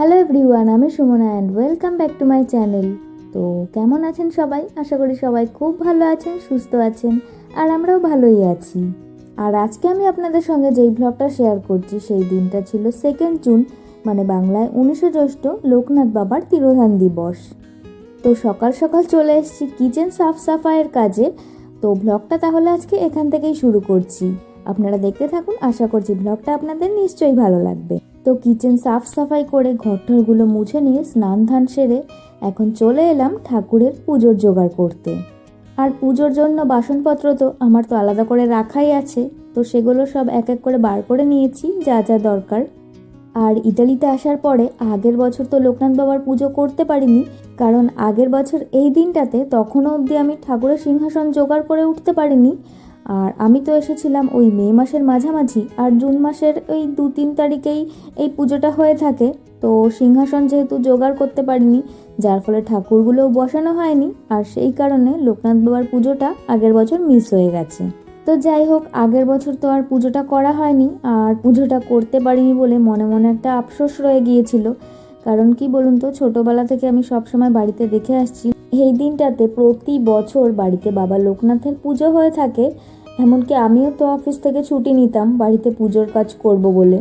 Hello everyone, আমি Sumana and welcome back to my channel তো কেমন আছেন সবাই? আশা করি সবাই খুব ভালো আছেন, সুস্থ আছেন, আর আমরাও ভালোই আছি। আর আজকে আমি আপনাদের সঙ্গে যেই ব্লগটা শেয়ার করছি, সেই দিনটা ছিল সেকেন্ড জুন মানে বাংলায় উনিশে জ্যৈষ্ঠ লোকনাথ বাবার তিরোধান দিবস। তো সকাল সকাল চলে এসেছি কিচেন সাফ সাফাইয়ের কাজে। তো ব্লগটা তাহলে আজকে এখান থেকেই শুরু করছি। আপনারা দেখতে থাকুন, আশা করছি ব্লগটা আপনাদের নিশ্চয়ই ভালো লাগবে। তো কিচেন সাফ সাফাই করে ঘরটরগুলো মুছে নিয়ে স্নান ধান সেরে এখন চলে এলাম ঠাকুরের পুজোর জোগাড় করতে। আর পুজোর জন্য বাসনপত্র তো আমার তো আলাদা করে রাখাই আছে, তো সেগুলো সব এক এক করে বার করে নিয়েছি যা যা দরকার। আর ইটালিতে আসার পরে আগের বছর তো লোকনাথ বাবার পুজো করতে পারিনি, কারণ আগের বছর এই দিনটাতে তখনও অবধি আমি ঠাকুরের সিংহাসন জোগাড় করে উঠতে পারিনি আর আমি তো এসেছিলাম ওই মে মাসের মাঝামাঝি আর জুন মাসের ওই দু তিন তারিখেই এই পুজোটা হয়ে থাকে। তো সিংহাসন যেহেতু জোগাড় করতে পারিনি, যার ফলে ঠাকুরগুলোও বসানো হয়নি আর সেই কারণে লোকনাথ বাবার পুজোটা আগের বছর মিস হয়ে গেছে। তো যাই হোক, আগের বছর তো আর পুজোটা করা হয়নি আর পুজোটা করতে পারিনি বলে মনে মনে একটা আফসোস রয়ে গিয়েছিল। কারণ কি বলুন তো, ছোটোবেলা থেকে আমি সবসময় বাড়িতে দেখে আসছি। এই দিনটাতে প্রতি বছর বাড়িতে বাবা লোকনাথের পুজো হয়ে থাকে এমনকি আমিও তো অফিস থেকে ছুটি নিতাম, বাড়িতে পুজোর কাজ করব বলে।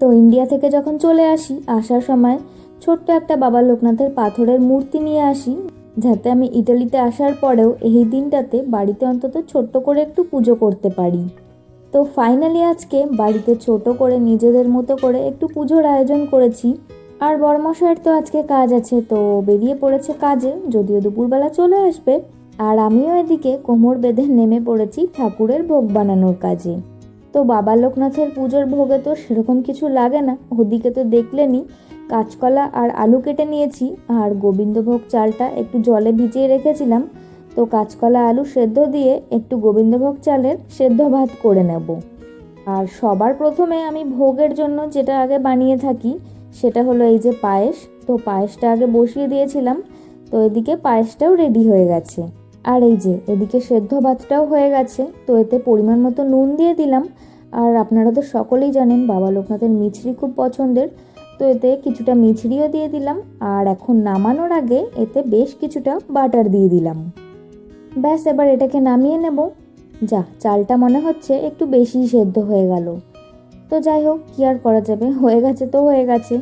তো ইন্ডিয়া থেকে যখন চলে আসি, আসার সময় ছোট্ট একটা বাবা লোকনাথের পাথরের মূর্তি নিয়ে আসি, যাতে আমি ইটালিতে আসার পরেও এই দিনটাতে বাড়িতে অন্তত ছোট্ট করে একটু পুজো করতে পারি। তো ফাইনালি আজকে বাড়িতে ছোট করে নিজেদের মতো করে একটু পুজোর আয়োজন করেছি। আর বড়মশাইয়ের তো আজকে কাজ আছে, তো বেরিয়ে পড়েছে কাজে, যদিও দুপুরবেলা চলে আসবে। আর আমিও এদিকে কোমর বেঁধে নেমে পড়েছি ঠাকুরের ভোগ বানানোর কাজে। তো বাবা লোকনাথের পুজোর ভোগে তো সেরকম কিছু লাগে না, ওদিকে তো দেখলেনি কাঁচকলা আর আলু কেটে নিয়েছি আর গোবিন্দভোগ চালটা একটু জলে ভিজিয়ে রেখেছিলাম, তো কাঁচকলা আলু সেদ্ধ দিয়ে একটু গোবিন্দভোগ চালের সেদ্ধ ভাত করে নেব। আর সবার প্রথমে আমি ভোগের জন্য যেটা আগে বানিয়ে থাকি, সেটা হলো এই যে পায়েস, তো পায়েসটা আগে বসিয়ে দিয়েছিলাম, তো এদিকে পায়েসটাও রেডি হয়ে গেছে। আর এই যে, এদিকে সেদ্ধ ভাতটাও হয়ে গেছে, তো এতে পরিমাণ মতো নুন দিয়ে দিলাম। আর আপনারা তো সকলেই জানেন, বাবা লোকনাথের মিছরি খুব পছন্দের, তো এতে কিছুটা মিছরিও দিয়ে দিলাম। আর এখন নামানোর আগে এতে বেশ কিছুটা বাটার দিয়ে দিলাম। ব্যাস, এবার এটাকে নামিয়ে নেব। যা, চালটা মনে হচ্ছে একটু বেশি সেদ্ধ হয়ে গেল। তো যাই হোক, কী আর করা যাবে? হয়ে গেছে তো হয়ে গেছে।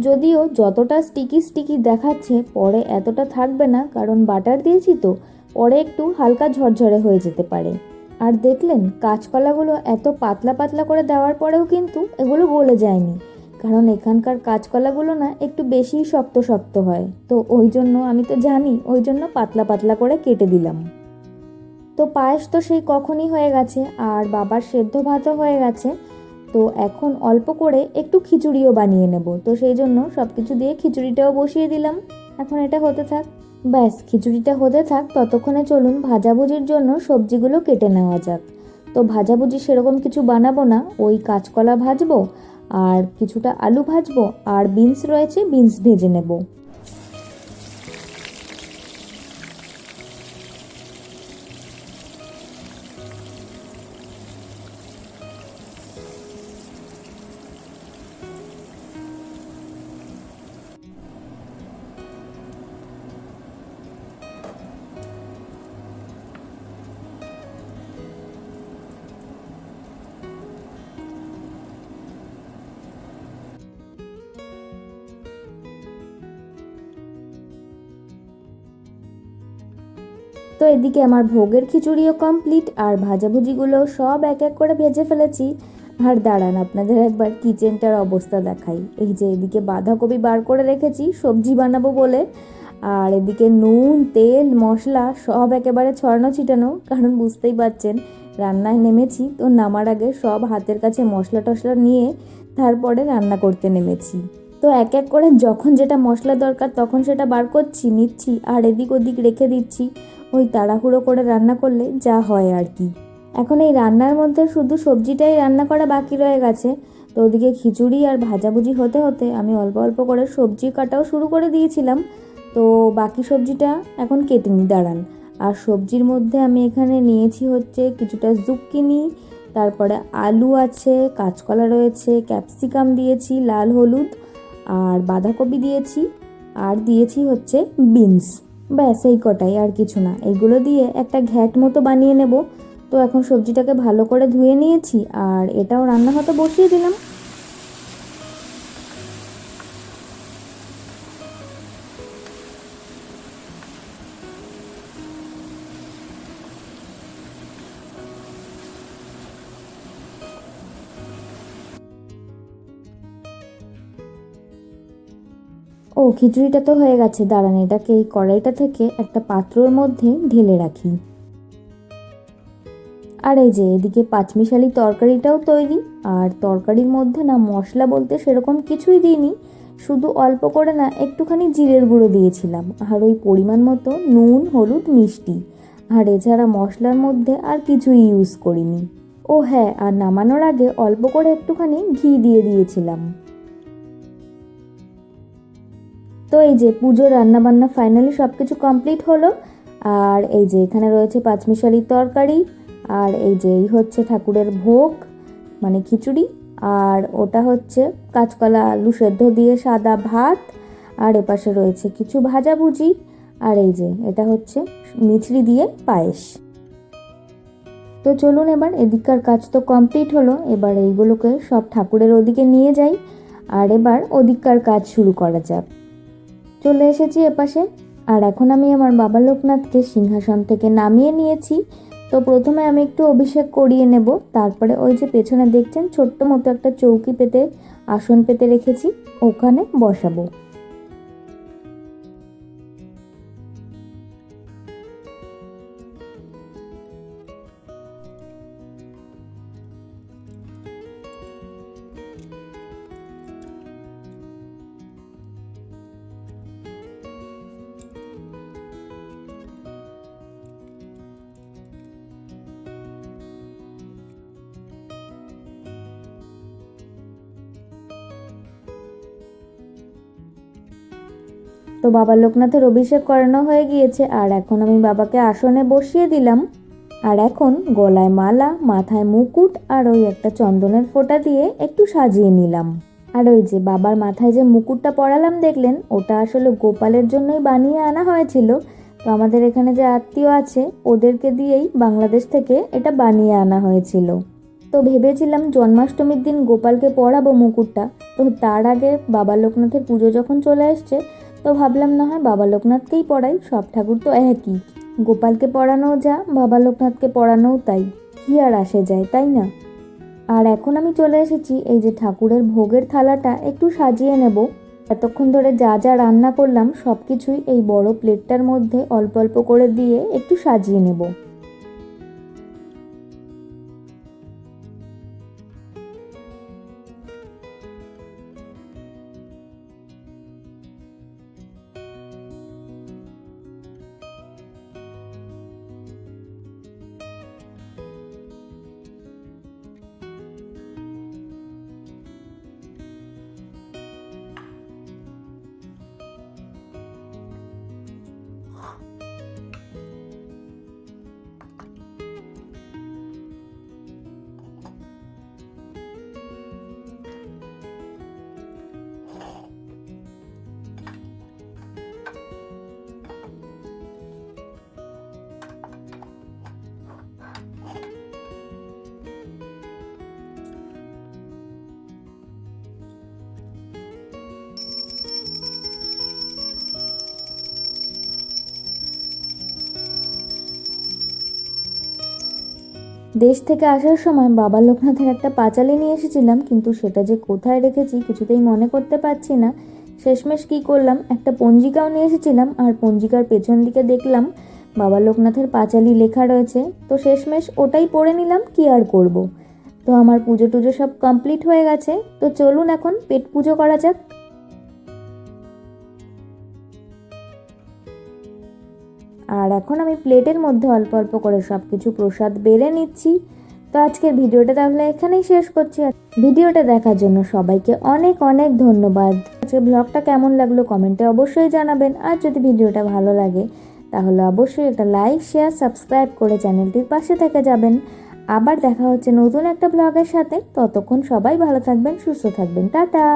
যদিও যতটা স্টিকি স্টিকি দেখাচ্ছে, পরে এতটা থাকবে না, কারণ বাটার দিয়েছি তো। পরে একটু হালকা ঝরঝরে হয়ে যেতে পারে। আর দেখলেন, কাঁচকলাগুলো এত পাতলা পাতলা করে দেওয়ার পরেও কিন্তু এগুলো গলে যায়নি। কারণ এখানকার কাঁচকলাগুলো না একটু বেশি শক্ত শক্ত হয়। তো ওই জন্য আমি তো জানি, ওই জন্য পাতলা পাতলা করে কেটে দিলাম। তো পায়েস তো সেই কখনই হয়ে গেছে, আর বাবার সেদ্ধ ভাতও হয়ে গেছে। তো এখন অল্প করে একটু খিচুড়িও বানিয়ে নেব। তো সেই জন্য সব কিছু দিয়ে খিচুড়িটাও বসিয়ে দিলাম। এখন এটা হতে থাক। ব্যাস, খিচুড়িটা হতে থাক, ততক্ষণে চলুন ভাজাভুজির জন্য সবজিগুলো কেটে নেওয়া যাক। তো ভাজাভুজি সেরকম কিছু বানাবো না, ওই কাঁচকলা ভাজবো আর কিছুটা আলু ভাজবো আর বিনস রয়েছে, বিনস ভেজে নেব। তো এদিকে আমার ভোগের খিচুড়িও কমপ্লিট আর ভাজাভুজিগুলো সব এক এক করে ভেজে ফেলেছি। আর দাঁড়ান, আপনাদের একবার কিচেনটার অবস্থা দেখাই। এই যে এদিকে বাঁধাকপি বার করে রেখেছি, সবজি বানাবো বলে। আর এদিকে নুন, তেল, মশলা সব একেবারে ছড়ানো ছিটানো, কারণ বুঝতেই পারছেন রান্নায় নেমেছি, তো নামার আগে সব হাতের কাছে মশলা টশলা নিয়ে তারপরে রান্না করতে নেমেছি। তো এক এক করে যখন যেটা মশলা দরকার তখন সেটা বার করছি, নিচ্ছি আর এদিক ওদিক রেখে দিচ্ছি। ওই তাড়াহুড়ো করে রান্না করলে যা হয় আর কি। এখন এই রান্নার মধ্যে শুধু সবজিটাই রান্না করা বাকি রয়ে গেছে। তো ওদিকে খিচুড়ি আর ভাজাভুজি হতে হতে আমি অল্প অল্প করে সবজি কাটাও শুরু করে দিয়েছিলাম। তো বাকি সবজিটা এখন কেটে নিই, দাঁড়ান। আর সবজির মধ্যে আমি এখানে নিয়েছি হচ্ছে কিছুটা জুক্কিনি, তারপরে আলু আছে, কাঁচকলা রয়েছে, ক্যাপসিকাম দিয়েছি, লাল হলুদ আর বাঁধাকপি দিয়েছি, আর দিয়েছি হচ্ছে বিনস। ব্যাস, এই কটাই আর কিছু না। এগুলো দিয়ে একটা ঘ্যাট মতো বানিয়ে নেব। তো এখন সবজিটাকে ভালো করে ধুয়ে নিয়েছি, আর এটাও রান্না হতে বসিয়ে দিলাম। ও, খিচুড়িটা তো হয়ে গেছে, দাঁড়ান এটাকে এই কড়াইটা থেকে একটা পাত্রর মধ্যে ঢেলে রাখি। আর এই যে, এদিকে পাঁচমিশালি তরকারিটাও তৈরি, আর তরকারির মধ্যে না মশলা বলতে সেরকম কিছুই দিইনি, শুধু অল্প করে না একটুখানি জিরের গুঁড়ো দিয়েছিলাম, আর ওই পরিমাণ মতো নুন, হলুদ, মিষ্টি, আর এছাড়া মশলার মধ্যে আর কিছুই ইউজ করিনি। ও হ্যাঁ আর নামানোর আগে অল্প করে একটুখানি ঘি দিয়ে দিয়েছিলাম। তো এই যে পুজোর রান্নাবান্না ফাইনালি সব কিছু কমপ্লিট হলো। আর এই যে এখানে রয়েছে পাঁচমিশালির তরকারি, আর এই যে এই হচ্ছে ঠাকুরের ভোগ মানে খিচুড়ি, আর ওটা হচ্ছে কাঁচকলা আলু সেদ্ধ দিয়ে সাদা ভাত, আর এপাশে রয়েছে কিছু ভাজাভুজি, আর এই যে এটা হচ্ছে মিছরি দিয়ে পায়েস। তো চলুন এবার এদিককার কাজ তো কমপ্লিট হলো, এবার এইগুলোকে সব ঠাকুরের ওদিকে নিয়ে যাই, আর এবার ওদিককার কাজ শুরু করা যাক। চলে এসেছি এপাশে। আর এখন আমি আমার বাবা লোকনাথকে সিংহাসন থেকে নামিয়ে নিয়েছি। তো প্রথমে আমি একটু অভিষেক করিয়ে নেব। তারপরে ওই যে পেছনে দেখছেন ছোট্ট মতো একটা চৌকি পেতে, আসন পেতে রেখেছি। ওখানে বসাবো। তো বাবা লোকনাথের অভিষেক করানো হয়ে গিয়েছে, আর এখন আমি বাবাকে আসনে বসিয়ে দিলাম। আর এখন গলায় মালা, মাথায় মুকুট, আর ওই একটা চন্দনের ফোঁটা দিয়ে একটু সাজিয়ে নিলাম। আর ওই যে বাবার মাথায় যে মুকুটটা পরালাম দেখলেন, ওটা আসলে গোপালের জন্যই বানিয়ে আনা হয়েছিল। তো আমাদের এখানে যে আত্মীয় আছে, ওদেরকে দিয়েই বাংলাদেশ থেকে এটা বানিয়ে আনা হয়েছিল। তো ভেবেছিলাম জন্মাষ্টমীর দিন গোপালকে পরাবো মুকুটটা। তো তার আগে বাবা লোকনাথের পুজো যখন চলে এসছে তো ভাবলাম না হয় বাবা লোকনাথকেই পড়াই, সব ঠাকুর তো একই। গোপালকে পড়ানোও যা, বাবা লোকনাথকে পড়ানোও তাই। কি আর আসে যায়, তাই না? আর এখন আমি চলে এসেছি, এই যে ঠাকুরের ভোগের থালাটা একটু সাজিয়ে নেব। এতক্ষণ ধরে যা যা রান্না করলাম সব কিছুই এই বড় প্লেটটার মধ্যে অল্প অল্প করে দিয়ে একটু সাজিয়ে নেব। দেশ থেকে আসার সময় বাবা লোকনাথের একটা পাঁচালি নিয়ে এসেছিলাম, কিন্তু সেটা যে কোথায় রেখেছি কিছুতেই মনে করতে পারছি না। শেষমেশ কী করলাম, একটা পঞ্জিকাও নিয়ে এসেছিলাম, আর পঞ্জিকার পেছন দিকে দেখলাম বাবা লোকনাথের পাঁচালি লেখা রয়েছে। তো শেষমেশ ওটাই পড়ে নিলাম, কি আর করব। তো আমার পুজো টুজো সব কমপ্লিট হয়ে গেছে। তো চলুন এখন পেট পুজো করা যাক। আর এখন আমি প্লেটের মধ্যে অল্প অল্প করে সব কিছু প্রসাদ বেড়ে নিচ্ছি। তো আজকের ভিডিওটা তাহলে এখানেই শেষ করছি। ভিডিওটা দেখার জন্য সবাইকে অনেক অনেক ধন্যবাদ। আজকে ব্লগটা কেমন লাগল কমেন্টে অবশ্যই জানাবেন। আর যদি ভিডিওটা ভালো লাগে, তাহলে অবশ্যই একটা লাইক, শেয়ার, সাবস্ক্রাইব করে চ্যানেলটির পাশে থেকে যাবেন। আবার দেখা হচ্ছে নতুন একটা ব্লগের সাথে। ততক্ষণ সবাই ভালো থাকবেন, সুস্থ থাকবেন। টাটা!